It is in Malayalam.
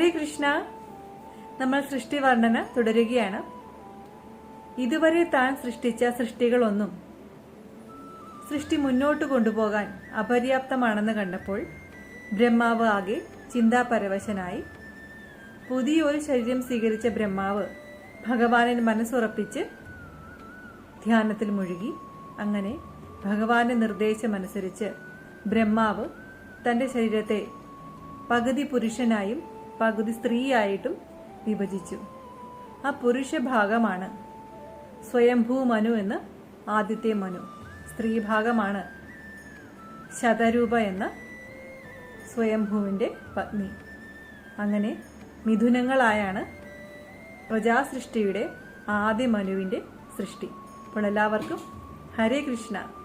ഹരേ കൃഷ്ണ. നമ്മൾ സൃഷ്ടി വർണന തുടരുകയാണ്. ഇതുവരെ താൻ സൃഷ്ടിച്ച സൃഷ്ടികളൊന്നും സൃഷ്ടി മുന്നോട്ട് കൊണ്ടുപോകാൻ അപര്യാപ്തമാണെന്ന് കണ്ടപ്പോൾ ബ്രഹ്മാവ് ആകെ ചിന്താപരവശനായി. പുതിയൊരു ശരീരം സ്വീകരിച്ച ബ്രഹ്മാവ് ഭഗവാനിൽ മനസ്സുറപ്പിച്ച് ധ്യാനത്തിൽ മുഴുകി. അങ്ങനെ ഭഗവാന്റെ നിർദ്ദേശമനുസരിച്ച് ബ്രഹ്മാവ് തന്റെ ശരീരത്തെ പകുതി പുരുഷനായും പകുതി സ്ത്രീയായിട്ടും വിഭജിച്ചു. ആ പുരുഷ ഭാഗമാണ് സ്വയംഭൂ മനു എന്ന് ആദ്യത്തെ മനു. സ്ത്രീ ഭാഗമാണ് ശതരൂപ എന്ന സ്വയംഭൂവിന്റെ പത്നി. അങ്ങനെ മിഥുനങ്ങളായാണ് പ്രജാസൃഷ്ടിയുടെ ആദ്യ മനുവിന്റെ സൃഷ്ടി. അപ്പോൾ എല്ലാവർക്കും ഹരേ കൃഷ്ണ.